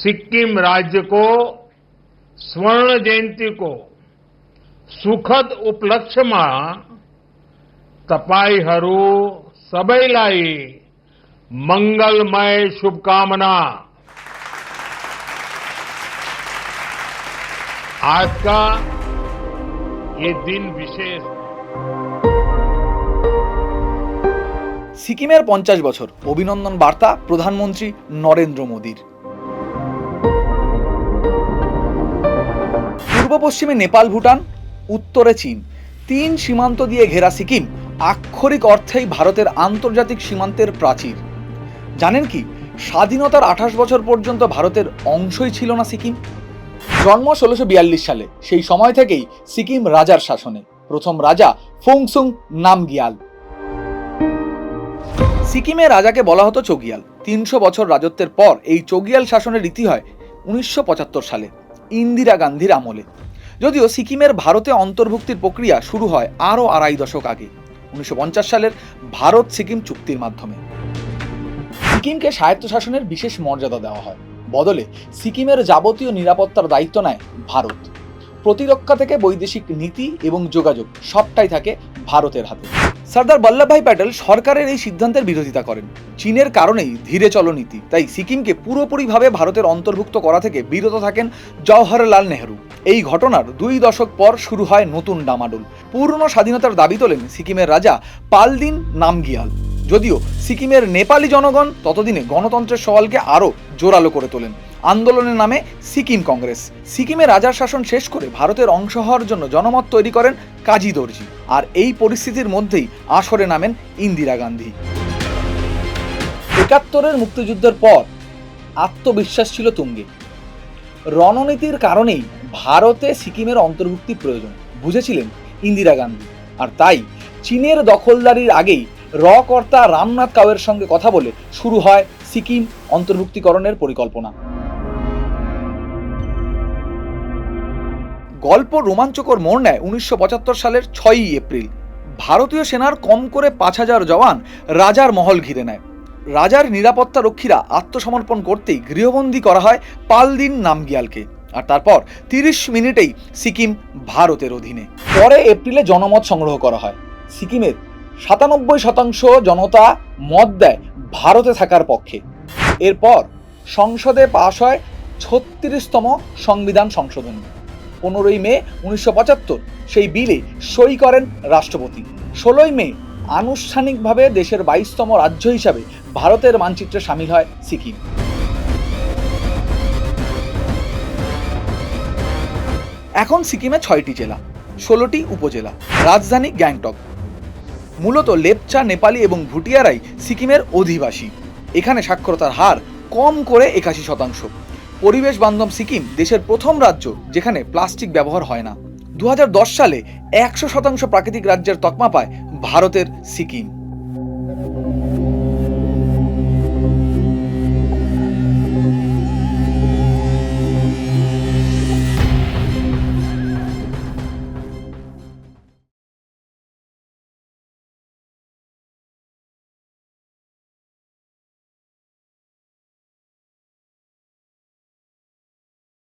सिक्किम राज्य को स्वर्ण जयंती को सुखद उपलक्ष्यमा तपाईँहरू सबैलाई मंगलमय शुभकामना आज का ये दिन विशेष है সিকিমের পঞ্চাশ বছর অভিনন্দন বার্তা প্রধানমন্ত্রী নরেন্দ্র মোদীর পূর্ব পশ্চিমে নেপাল, ভুটান, উত্তরে চীন। তিন সীমান্ত দিয়ে ঘেরা সিকিম আক্ষরিক অর্থেই ভারতের আন্তর্জাতিক সীমান্তের প্রাচীর। জানেন কি, স্বাধীনতার আঠাশ বছর পর্যন্ত ভারতের অংশই ছিল না সিকিম? জন্ম ষোলোশো বিয়াল্লিশ সালে, সেই সময় থেকেই সিকিম রাজার শাসনে। প্রথম রাজা ফোংসুং নামগিয়াল। সিকিমে রাজাকে বলা হতো চগিয়াল। তিনশো বছর রাজত্বের পর এই চগিয়াল শাসনের রীতি হয় উনিশশো পঁচাত্তর সালে। ইন্দিরা গান্ধীর আমলে। যদিও সিকিমের ভারতে অন্তর্ভুক্তির প্রক্রিয়া শুরু হয় আরও আড়াই দশক আগে, উনিশশো পঞ্চাশ সালের ভারত সিকিম চুক্তির মাধ্যমে। সিকিমকে স্বায়ত্তশাসনের বিশেষ মর্যাদা দেওয়া হয়। বদলে সিকিমের যাবতীয় নিরাপত্তার দায়িত্ব নেয় ভারত। প্রতিরক্ষা থেকে বৈদেশিক নীতি এবং যোগাযোগ সবটাই থাকে ভারতের হাতে। সর্দার বল্লভভাই প্যাটেল সরকারের এই সিদ্ধান্তের বিরোধিতা করেন। চীনের কারণেই ধীরে চলো নীতি তাই সিকিমকে পুরোপুরিভাবে ভারতের অন্তর্ভুক্ত করা থেকে বিরত থাকেন জওহরলাল নেহরু। এই ঘটনার দুই দশক পর শুরু হয় নতুন ডামাডোল। পূর্ণ স্বাধীনতার দাবি তোলেন সিকিমের রাজা পালদিন নামগিয়াল। যদিও সিকিমের নেপালি জনগণ ততদিনে গণতন্ত্রের সওয়ালকে আরও জোরালো করে তোলেন। আন্দোলনের নামে সিকিম কংগ্রেস। সিকিমে রাজার শাসন শেষ করে ভারতের অংশ হওয়ার জন্য জনমত তৈরি করেন কাজী দর্জি। আর এই পরিস্থিতির মধ্যেই আসরে নামেন ইন্দিরা গান্ধী। একাত্তরের মুক্তিযুদ্ধের পর আত্মবিশ্বাস ছিল তুঙ্গে। রণনীতির কারণেই ভারতে সিকিমের অন্তর্ভুক্তি প্রয়োজন, বুঝেছিলেন ইন্দিরা গান্ধী। আর তাই চীনের দখলদারির আগেই র কর্তা রামনাথ কাওয়ের সঙ্গে কথা বলে শুরু হয় সিকিম অন্তর্ভুক্তিকরণের পরিকল্পনা। গল্প রোমাঞ্চকর মোড় নেয় উনিশশো পঁচাত্তর সালের ছয়ই এপ্রিল। ভারতীয় সেনার কম করে পাঁচ হাজার জওয়ান রাজার মহল ঘিরে নেয়। রাজার নিরাপত্তা রক্ষীরা আত্মসমর্পণ করতেই গৃহবন্দী করা হয় পালদিন নামগিয়ালকে। আর তারপর তিরিশ মিনিটেই সিকিম ভারতের অধীনে। পরে এপ্রিলে জনমত সংগ্রহ করা হয়। সিকিমের সাতানব্বই শতাংশ জনতা মত দেয় ভারতে থাকার পক্ষে। এরপর সংসদে পাশ হয় ছত্রিশতম সংবিধান সংশোধনী। পনেরোই মে উনিশশো পঁচাত্তর। সেই বিলে সই করেন রাষ্ট্রপতি। ষোলোই মে আনুষ্ঠানিকভাবে দেশের বাইশতম রাজ্য হিসাবে ভারতের মানচিত্রে সামিল হয় সিকিম। এখন সিকিমে ছয়টি জেলা, ষোলোটি উপজেলা, রাজধানী গ্যাংটক। মূলত লেপচা, নেপালি এবং ভুটিয়ারাই সিকিমের অধিবাসী। এখানে সাক্ষরতার হার কম করে একাশি শতাংশ। পরিবেশ বান্ধব সিকিম দেশের প্রথম রাজ্য যেখানে প্লাস্টিক ব্যবহার হয় না। দু হাজার দশ সালে একশো শতাংশ প্রাকৃতিক রাজ্যের তকমা পায় ভারতের সিকিম।